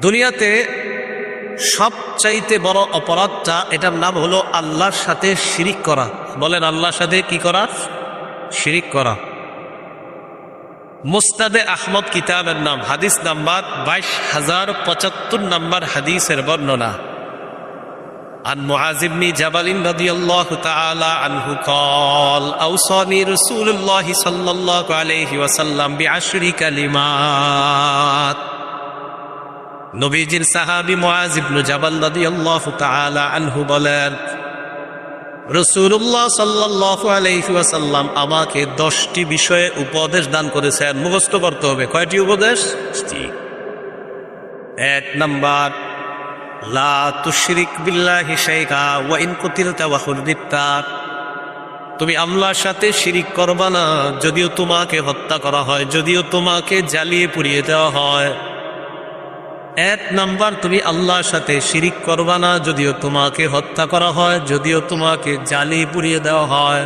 দুনিয়াতে সবচাইতে বড় অপরাধটা এটার নাম হলো আল্লাহর সাথে শিরিক করা বলেন আল্লাহর সাথে কি করা শিরিক করা মুস্তাদে আহমদ কিতাবের নাম হাদিস নাম্বার বাইশ হাজার পঁচাত্তর নাম্বার হাদিসের বর্ণনা عن معاذ بن جبل رضي الله تعالى عنه قال أوصاني رسول الله صلى الله عليه وسلم بعشر كلمات নবীজির সাহাবি মুআজ ইবনু জাবাল রাদিয়াল্লাহু তাআলা আনহু বলেন রসুল্লাহ সাল্লাল্লাহু আলাইহি ওয়াসাল্লাম আমাকে দশটি বিষয়ে উপদেশ দান করেছেন। মুখস্থ করতে হবে। কয়টি উপদেশ? এক নাম্বার, লা তুশরিক বিল্লাহি শাইআ ওয়া ইন কুতিলতা ওয়া হুরদিতা তুমি আল্লাহর সাথে শিরিক করবা না, যদিও তোমাকে হত্যা করা হয়, যদিও তোমাকে জ্বালিয়ে পুড়িয়ে দেওয়া হয়। এক নাম্বার, তুমি আল্লাহর সাথে শিরিক করবা না, যদিও তোমাকে হত্যা করা হয়, যদিও তোমাকে জালি পুড়িয়ে দেওয়া হয়।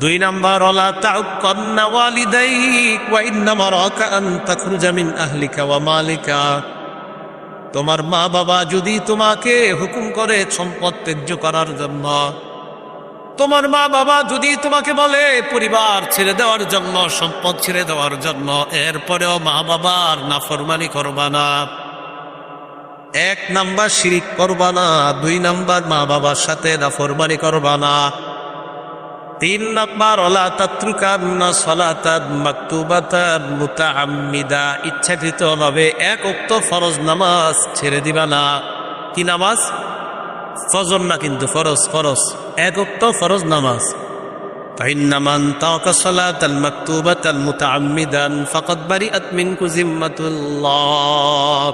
দুই নাম্বার ওলা তাউক্কান্না ওয়ালিদাইক, ওয়া ইন্নামা রাকা আন তাখরুজা মিন আহলিকা ওয়া মালিকা। তোমার মা বাবা যদি তোমাকে হুকুম করে সম্পদ ত্যায্য করার জন্য তোমার মা বাবা যদি তোমাকে বলে, পরিবার ছেড়ে দেওয়ার জন্য, সম্পদ ছেড়ে দেওয়ার জন্য, এরপরেও মা বাবার নাফরমানি করবা না। এক নাম্বার শিরিক করবা না, দুই নাম্বার মা বাবার সাথে নাফরমানি করবা না। তিন নাম্বার ওলা তাত্রুকান্না সলাতাদ মাকতুবাতাদ মুতাআম্মিদা ইচ্ছাকৃত ভাবে এক উক্ত ফরজ নামাজ ছেড়ে দিবা না। কি নামাজ? ফজর না কিন্তু ফরজ ফরজ এক উক্ত ফরজ নামাজ فإن من ترك صلاة المكتوبة متعمدا فقد برئت منك ذمة الله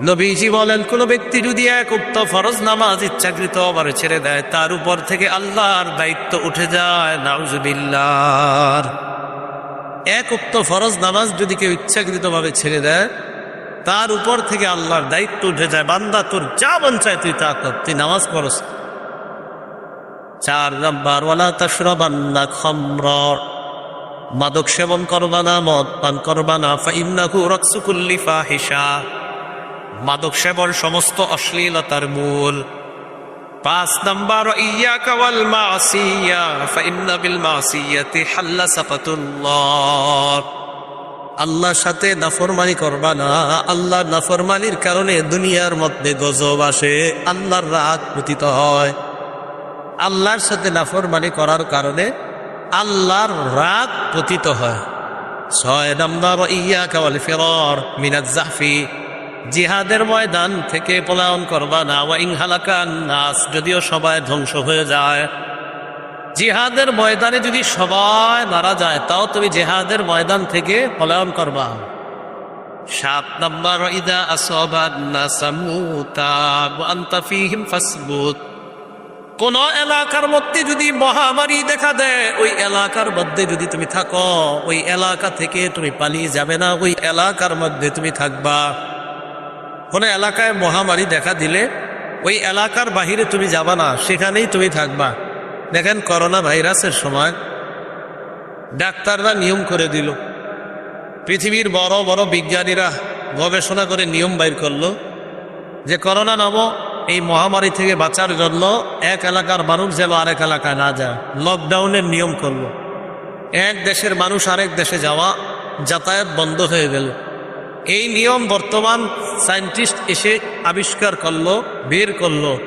নবীজি বলেন কোন ব্যক্তি যদি এক উক্ত ফরজ নামাজ ইচ্ছাকৃত আবার ছেড়ে দেয় তার উপর থেকে আল্লাহর দায়িত্ব উঠে যায় নাউজুবিল্লাহ এক উক্ত ফরজ নামাজ যদি কেউ ইচ্ছাকৃত ভাবে ছেড়ে দেয় তার উপর থেকে আল্লাহর দায়িত্ব উঠে যায়, বান্দা তোর যা মন চায় তুই তা কর, তুই নামাজ পড়স। চার নাম্বার, ওয়ালা তাশরাবান্না খামরা। মাদক সেবন করবা না, মদ পান করবা না, ফাইন্নাহু রাকসুকুল্লি মাদক সেবন সমস্ত অশ্লীলতার মূল। পাঁচ নাম্বার ইয়াকা ওয়াল মাসিয়া, ফাইন্না বিল মাসিয়াতি হাল্লা সাকাতুল্লাহ আল্লাহর সাথে নাফরমানি করবা না। আল্লাহর নাফরমানির কারণে দুনিয়ার মধ্যে গজব আসে। আল্লাহর রাগ পতিত হয়। আল্লাহর সাথে নাফরমানি করার কারণে আল্লাহর রাগ পতিত হয়। ছয় নম্বর ইয়া কাওয়াল ফেরর মিনাজ জাফি জিহাদের ময়দান থেকে পলায়ন করবা না। ওয়া ইংহালাকান নাস যদিও সবাই ধ্বংস হয়ে যায়। জিহাদের ময়দানে যদি সবাই মারা যায়, তাও তুমি জেহাদের ময়দান থেকে পলায়ন করবা। সাত নম্বর, ইদা আসবাদ কোন এলাকার মধ্যে যদি মহামারী দেখা দেয়, ওই এলাকার মধ্যে যদি তুমি থাকো, ওই এলাকা থেকে তুমি পালিয়ে যাবে না, ওই এলাকার মধ্যে তুমি থাকবা। কোন এলাকায় মহামারী দেখা দিলে, ওই এলাকার বাহিরে তুমি যাবা না, সেখানেই তুমি থাকবা। দেখেন করোনা ভাইরাসের সময় ডাক্তাররা নিয়ম করে দিল। পৃথিবীর বড় বড় বিজ্ঞানীরা গবেষণা করে নিয়ম বাইর করল যে করোনা নামক এই মহামারী থেকে বাঁচার জন্য এক এলাকার মানুষ যেন আরেক এলাকায় না যায়। লকডাউনের নিয়ম করল। এক দেশের মানুষ আরেক দেশে যাওয়া যাতায়াত বন্ধ হয়ে গেল। এই নিয়ম বর্তমান সায়েন্টিস্ট এসে আবিষ্কার করল, বের করল।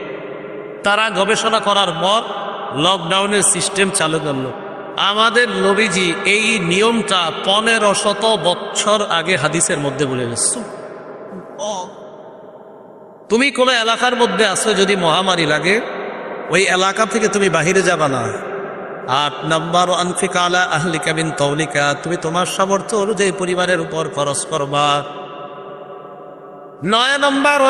তারা গবেষণা করার পর লকডাউনের সিস্টেম চালু করল। আমাদের নবীজি এই নিয়মটা পনেরো শত বছর আগে হাদিসের মধ্যে বলে গেছে। তুমি কোনো এলাকার মধ্যে আসো যদি মহামারী লাগে ওই এলাকা থেকে তুমি বাহিরে যাবা না। আট নম্বর আনফিকা আলা আহলিকা বিন তৌলিকা তুমি তোমার সামর্থ্য অনুযায়ী পরিবারের উপর খরচ করবা। নয় নম্বর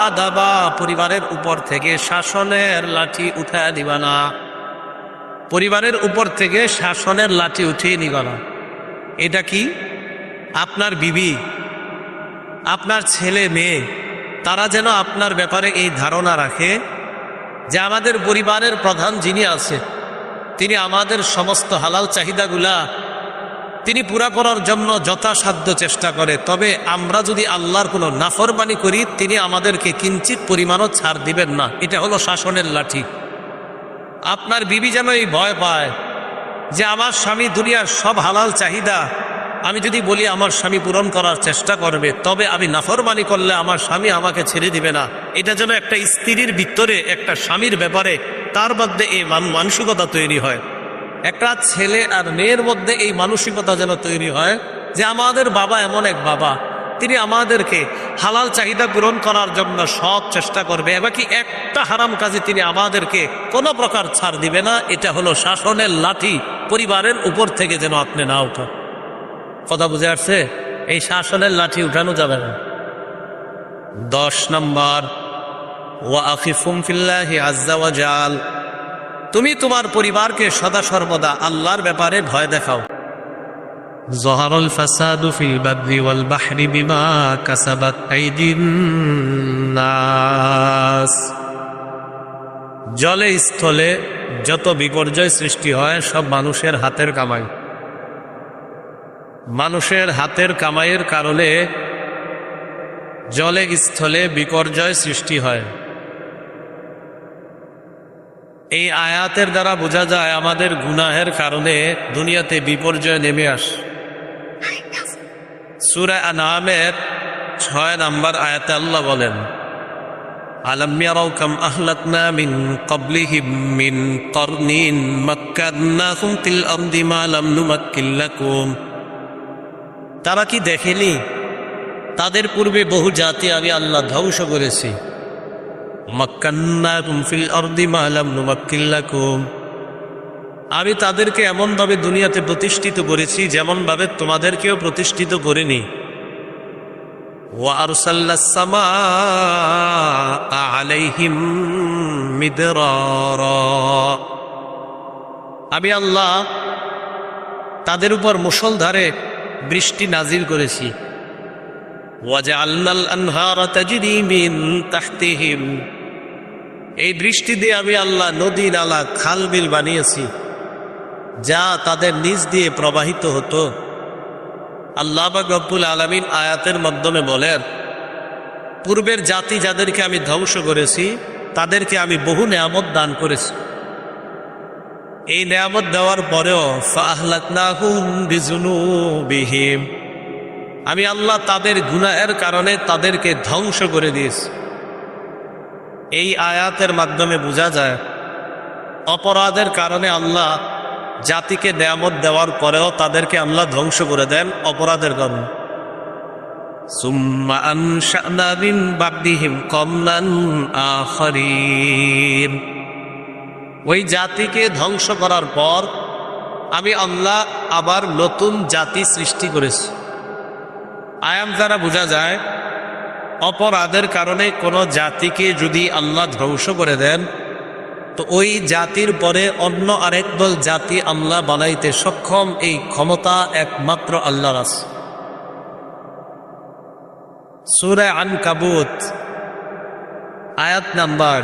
আদাবা। পরিবারের উপর থেকে শাসনের লাঠি উঠায় দিবা না। পরিবারের উপর থেকে শাসনের লাঠি উঠিয়ে নিবা না। এটা কি? আপনার বিবি, আপনার ছেলে মেয়ে, তারা যেন আপনার ব্যাপারে এই ধারণা রাখে যে আমাদের পরিবারের প্রধান যিনি আছে তিনি আমাদের সমস্ত হালাল চাহিদাগুলা তিনি পুরা করার জন্য যথাসাধ্য চেষ্টা করে। তবে আমরা যদি আল্লাহর কোনো নাফরবানি করি, তিনি আমাদেরকে কিঞ্চিত পরিমাণও ছাড় দিবেন না। এটা হলো শাসনের লাঠি। আপনার বিবি যেন এই ভয় পায় যে আমার স্বামী দুনিয়ার সব হালাল চাহিদা, আমি যদি বলি আমার স্বামী পূরণ করার চেষ্টা করবে, তবে আমি নাফরমানি করলে আমার স্বামী আমাকে ছেড়ে দিবে না। এটা যেন একটা স্ত্রীর ভিতরে একটা স্বামীর ব্যাপারে তার মধ্যে এই মান- মানসিকতা তৈরি হয়। একটা ছেলে আর মেয়ের মধ্যে এই মানসিকতা যেন তৈরি হয় যে আমাদের বাবা এমন এক বাবা। তিনি আমাদেরকে হালাল চাহিদা পূরণ করার জন্য সব চেষ্টা করবে এবং কি একটা হারাম কাজে তিনি আমাদেরকে কোনো প্রকার ছাড় দিবে না। এটা হলো শাসনের লাঠি পরিবারের উপর থেকে যেন আপনি না উঠান। কথা বুঝে আসছে? এই শাসনের লাঠি উঠানো যাবে না। দশ নম্বর, ওয়া আফিফুম ফিল্লাহি আজ্জা জাল। তুমি তোমার পরিবারকে সদা সর্বদা আল্লাহর ব্যাপারে ভয় দেখাও। জহারুল ফাসাদু ফিল বাদরি ওয়াল বিমা কাসাবাত আইদিন জলে স্থলে যত বিপর্যয় সৃষ্টি হয়, সব মানুষের হাতের কামাই। মানুষের হাতের কামাইয়ের কারণে জলে স্থলে বিপর্যয় সৃষ্টি হয়। এই আয়াতের দ্বারা বোঝা যায় আমাদের গুনাহের কারণে দুনিয়াতে বিপর্যয় নেমে আস। সুরা আনামের ছয় নাম্বার আয়াতে আল্লাহ বলেন তারা কি দেখেনি? তাদের পূর্বে বহু জাতি আমি আল্লাহ ধ্বংস করেছি। মাক্কান্নাকুম ফিল অর্দি মালাম নুমাক্কিল্লাকুম আমি তাদেরকে এমনভাবে দুনিয়াতে প্রতিষ্ঠিত করেছি, যেমনভাবে তোমাদেরকেও প্রতিষ্ঠিত করিনি। আলাইহিম আমি আল্লাহ তাদের উপর মুসলধারে বৃষ্টি নাজিল করেছি। ওয়াজা আল্লাহ আনহার তাজিরিমিন তাহতিহিম এই বৃষ্টি দিয়ে আমি আল্লাহ নদী, নালা, খাল, বিল বানিয়েছি, যা তাদের নিজ দিয়ে প্রবাহিত হতো। আল্লাহ বা গব্বুল আলমিন আয়াতের মাধ্যমে বলেন, পূর্বের জাতি যাদেরকে আমি ধ্বংস করেছি, তাদেরকে আমি বহু নেয়ামত দান করেছি। এই নেয়ামত দেওয়ার পরেও আমি আল্লাহ তাদের গুনাহের কারণে তাদেরকে ধ্বংস করে দিয়েছি। এই আয়াতের মাধ্যমে বোঝা যায় অপরাধের কারণে আল্লাহ জাতিকে নেয়ামত দেওয়ার পরেও তাদেরকে আল্লাহ ধ্বংস করে দেন অপরাধের কারণে। ওই জাতিকে ধ্বংস করার পর আমি আল্লাহ আবার নতুন জাতি সৃষ্টি করেছি। আয়াম দ্বারা বোঝা যায় অপরাধের কারণে কোনো জাতিকে যদি আল্লাহ ধ্বংস করে দেন তো ওই জাতির পরে অন্য আরেক দল জাতি আল্লাহ বানাইতে সক্ষম এই ক্ষমতা একমাত্র আল্লাহর আছে সুরে আন কাবুত আয়াত নাম্বার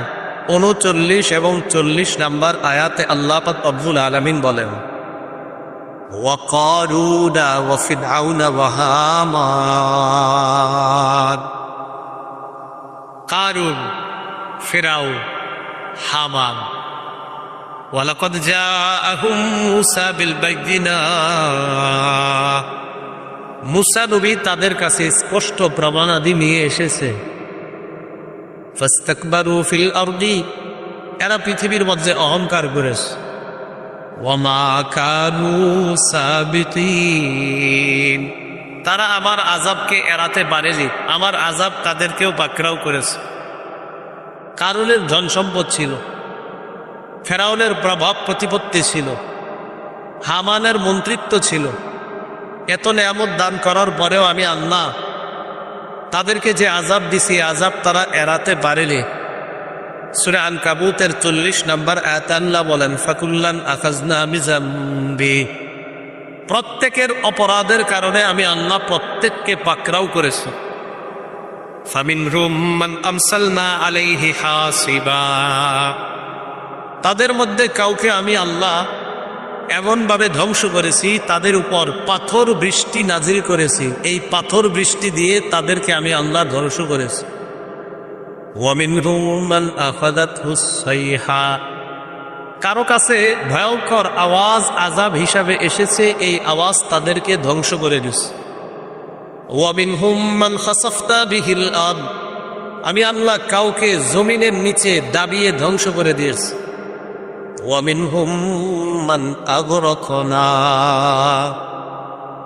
উনচল্লিশ এবং চল্লিশ নাম্বার আয়াতে আল্লাহ পাক আব্দুল আলমিন বলেন وقارون وفرعون وهامان কারুন ফেরাউন হামান ওয়ালাকদ যা জাআহুম মুসা বিল বাইয়িনাত মুসা নবী তাদের কাছে স্পষ্ট প্রমাণাদি নিয়ে এসেছে। ফাস্তাকবারু ফিল আরদি এরা পৃথিবীর মধ্যে অহংকার করেছে। ওমা মা সাবিতিন তারা আমার আজাবকে এড়াতে পারেনি। আমার আজাব তাদেরকেও পাকড়াও করেছে। কারণের ধন সম্পদ ছিল। ফেরাউনের প্রভাব প্রতিপত্তি ছিল। হামানের মন্ত্রিত্ব ছিল। এত নেয়ামত দান করার পরেও আমি আল্লাহ তাদেরকে যে আজাব দিছি আজাব তারা এড়াতে পারেনি। সুরে আন কাবুতের চল্লিশ নম্বর আয়াতাল্লাহ বলেন, ফাকুল্লান আকাজনা মিজাম্বি প্রত্যেকের অপরাধের কারণে আমি আল্লাহ প্রত্যেককে পাকরাও করেছি। তাদের মধ্যে কাউকে আমি আল্লাহ এমনভাবে ধ্বংস করেছি, তাদের উপর পাথর বৃষ্টি নাজির করেছি। এই পাথর বৃষ্টি দিয়ে তাদেরকে আমি আল্লাহ ধ্বংস করেছি। মান সাইহা। কারও কাছে ভয়ঙ্কর আওয়াজ আজাব হিসাবে এসেছে, এই আওয়াজ তাদেরকে ধ্বংস করে আরদ। আমি আল্লাহ কাউকে জমিনের নিচে দাবিয়ে ধ্বংস করে দিয়েছি।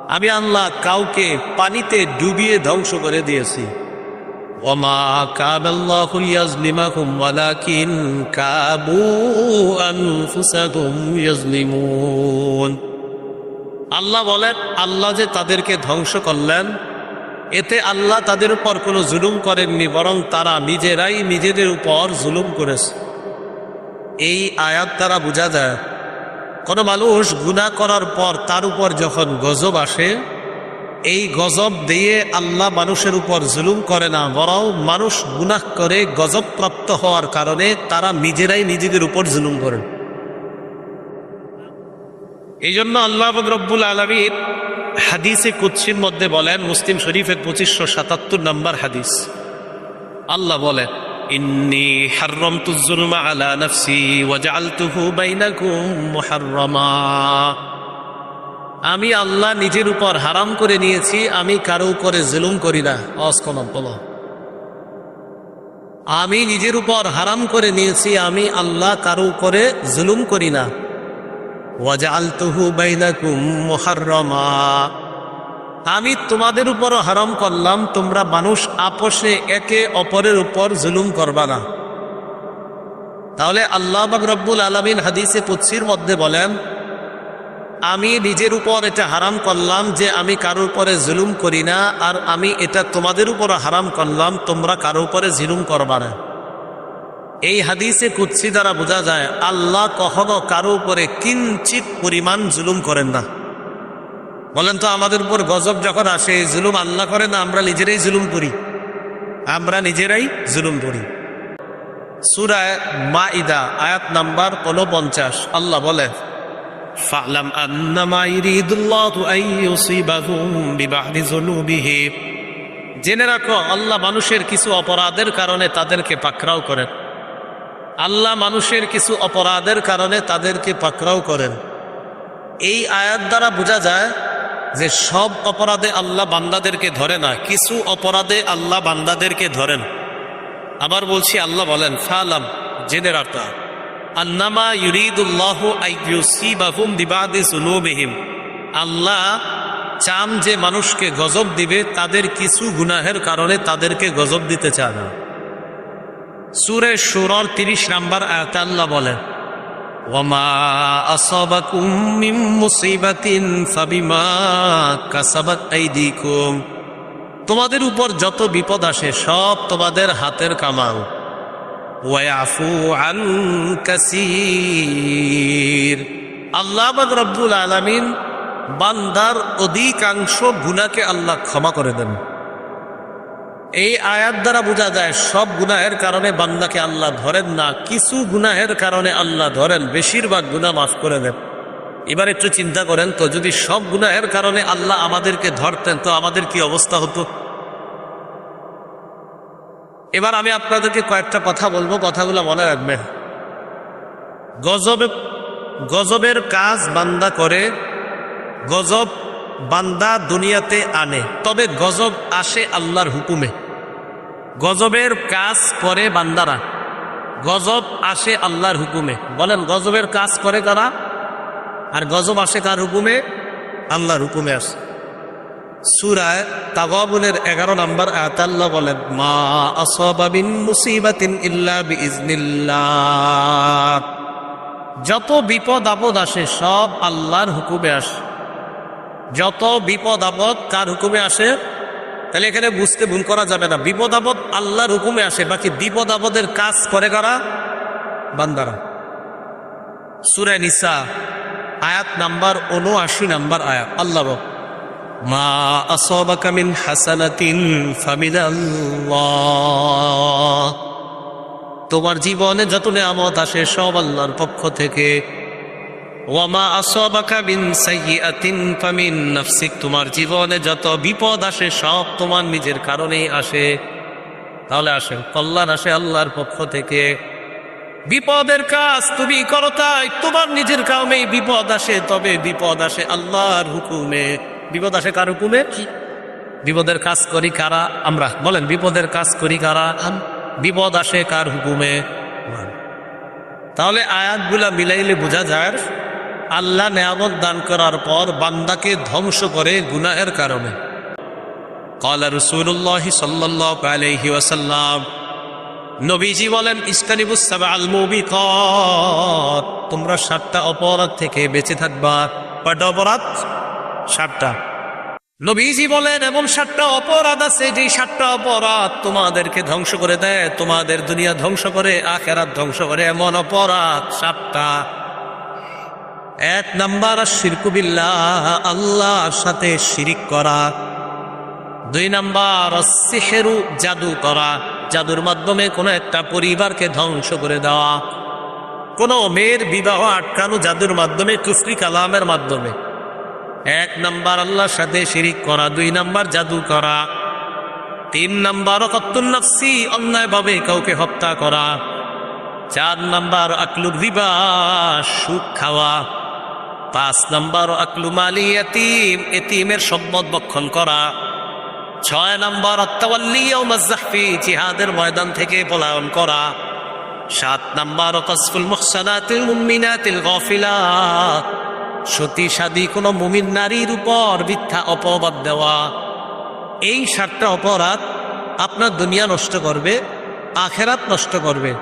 আমি আল্লাহ কাউকে পানিতে ডুবিয়ে ধ্বংস করে দিয়েছি। ওমা কানাল্লাহু ইয়াজলিমাকুম ওয়ালাকিন কাবু আনফুসাকুম ইয়াজলিমুন আল্লাহ বলেন, আল্লাহ যে তাদেরকে ধ্বংস করলেন, এতে আল্লাহ তাদের উপর কোনো জুলুম করেননি, বরং তারা নিজেরাই নিজেদের উপর জুলুম করেছে। এই আয়াত দ্বারা বোঝা যায়, কোনো মানুষ গুনাহ করার পর তার উপর যখন গজব আসে এই গজব দিয়ে আল্লাহ মানুষের উপর জুলুম করে না, বরং মানুষ গুনাহ করে গজব প্রাপ্ত হওয়ার কারণে তারা নিজেরাই নিজেদের উপর জুলুম করেন। এই জন্য আল্লাহ রব্বুল আলমীর হাদিসে কুৎসির মধ্যে বলেন, মুসলিম শরীফের পঁচিশশো সাতাত্তর নম্বর হাদিস। আল্লাহ বলেন, ইন্নি আলা নাফসি ওয়া জাআলতুহু বাইনাকুম আমি আল্লাহ নিজের উপর হারাম করে নিয়েছি, আমি কারও উপরে জুলুম করি না। অস্কন বলো। আমি নিজের উপর হারাম করে নিয়েছি, আমি আল্লাহ কারও উপরে জুলুম করি না। আমি তোমাদের উপরও হারাম করলাম, তোমরা মানুষ আপোষে একে অপরের উপর জুলুম করবা না। তাহলে আল্লাহ রব্বুল আলমিন হাদিসে কুৎসির মধ্যে বলেন আমি নিজের উপর এটা হারাম করলাম যে আমি কারোর উপরে জুলুম করি না, আর আমি এটা তোমাদের উপরও হারাম করলাম, তোমরা কারও উপরে জুলুম করবা না। এই হাদিসে কুৎসি দ্বারা বোঝা যায়, আল্লাহ কখনো কারও উপরে কিঞ্চিত পরিমাণ জুলুম করেন না। বলেন তো, আমাদের উপর গজব যখন আসে জুলুম আল্লাহ করে না, আমরা নিজেরাই জুলুম করি? আমরা নিজেরাই জুলুম করি। সুরায় মা ইদা আয়াত নাম্বার পঞ্চাশ, আল্লাহ বলে فاعلم أنما يريد الله أن يصيبهم ببعض ذنوبه জেনে রাখো আল্লাহ মানুষের কিছু অপরাধের কারণে তাদেরকে পাকড়াও করেন আল্লাহ মানুষের কিছু অপরাধের কারণে তাদেরকে পাকড়াও করেন এই আয়াত দ্বারা বোঝা যায় যে সব অপরাধে আল্লাহ বান্দাদেরকে ধরে না কিছু অপরাধে আল্লাহ বান্দাদেরকে ধরেন আবার বলছি আল্লাহ বলেন ফালাম জেনে রাখা আন্নামা ইউরিদুল্লাহ আইয়ুসিবাহুম বিবাদি সুনুবিহিম আল্লাহ চান যে মানুষকে গজব দিবে, তাদের কিছু গুনাহের কারণে তাদেরকে গজব দিতে চায় না। সুরে সুরর তিরিশ নাম্বার আয়াতে আল্লাহ বলেন, ওয়ামা আসাবাকুম মিন মুসিবাতিন ফাবিমা কাসাবাত আইদিকুম। তোমাদের উপর যত বিপদ আসে, সব তোমাদের হাতের কামাও ওয়াফু আন কাসির। আল্লাহ রব্বুল আলামিন বান্দার অধিকাংশ গুনাহকে আল্লাহ ক্ষমা করে দেন। এই আয়াত দ্বারা বোঝা যায় সব গুনাহের কারণে বান্দাকে আল্লাহ ধরেন না, কিছু গুনাহের কারণে আল্লাহ ধরেন, বেশিরভাগ গুনাহ মাফ করে দেন। এবার একটু চিন্তা করেন তো, যদি সব গুনাহের কারণে আল্লাহ আমাদেরকে ধরতেন তো আমাদের কি অবস্থা হতো? এবার আমি আপনাদেরকে কয়েকটা কথা বলব, কথাগুলো মনে রাখবেন গজবে, গজবের কাজ বান্দা করে, গজব বান্দা দুনিয়াতে আনে, তবে গজব আসে আল্লাহর হুকুমে। গজবের কাজ করে বান্দারা, গজব আসে আল্লাহর হুকুমে। বলেন, গজবের কাজ করে কারা? আর গজব আসে কার হুকুমে? আল্লাহর হুকুমে আসে। সুরায় এগারো বলেন, মা ইল্লা যত বিপদ আপদ আসে, সব আল্লাহর হুকুমে আসে। যত বিপদ আপদ কার হুকুমে আসে? তাহলে এখানে বুঝতে ভুল করা যাবে না। বিপদ আপদ আল্লাহর হুকুমে আসে, বাকি বিপদ আপদের কাজ করে কারা? বান্দারা। সুরে নিসা, আয়াত নাম্বার উনআশি নাম্বার আয়াত। আল্লাহ মা হাসানাতিন ফামিনাল্লাহ। তোমার জীবনে যত নেয়ামত আসে সব আল্লাহর পক্ষ থেকে। ওয়ামা আসবাকা বিন সাইয়্যাতিন ফামিন নাফসিক। তোমার জীবনে যত বিপদ আসে সব তোমার নিজের কারণেই আসে। তাহলে আসে কল্যাণ আসে আল্লাহর পক্ষ থেকে। বিপদের কাজ তুমি করো তাই, তোমার নিজের কারণেই বিপদ আসে, তবে বিপদ আসে আল্লাহর হুকুমে। বিপদ আসে কার হুকুমে? বিপদের কাজ করি কারা? আমরা। বলেন বিপদের কাজ করি কারা? বিপদ আসে কার হুকুমে? তাহলে আয়াতগুলা মিলাইলে বোঝা যায় আল্লাহ নেয়ামত দান করার পর বান্দাকে ধ্বংস করে গুনাহের কারণে। কলা রসুল্লাহ সাল্লাহ আলহি ওয়াসাল্লাম নবীজি বলেন ইস্তানিবুসাব আল মুবিকত। তোমরা সাতটা অপরাধ থেকে বেঁচে থাকবা। অপরাধ সাতটা। নবীজি বলেন, এমন সাতটা অপরাধ আছে যে সাতটা অপরাধ তোমাদেরকে ধ্বংস করে দেয়, তোমাদের দুনিয়া ধ্বংস করে, আখেরাত ধ্বংস করে। এমন অপরাধ সাতটা। এক নাম্বার শিরকুবিল্লাহ আল্লাহর সাথে শিরিক করা। দুই নাম্বার, সিহেরু জাদু করা। জাদুর মাধ্যমে কোনো একটা পরিবারকে ধ্বংস করে দেওয়া। কোনো মেয়ের বিবাহ আটকানো জাদুর মাধ্যমে কুফরি কালামের মাধ্যমে। এক নাম্বার আল্লাহর সাথে শিরিক করা, দুই নাম্বার জাদু করা, তিন নাম্বার নফসি, অন্যায়ভাবে কাউকে হত্যা করা, চার নাম্বার আকলুর রিবা সুখ খাওয়া, পাঁচ নাম্বার আকলু মালি এতিম এতিমের সম্পদ বক্ষণ করা, ছয় নম্বর আত্মাল্লি জিহাদের ময়দান থেকে পলায়ন করা, সাত নম্বর কসফুল মুহসানাতিল মুমিনাতিল গফিলাত সতী সাদী কোনো মুমিন নারীর উপর মিথ্যা অপবাদ দেওয়া। এই সাতটা অপরাধ আপনার দুনিয়া নষ্ট করবে, আখেরাত নষ্ট করবে।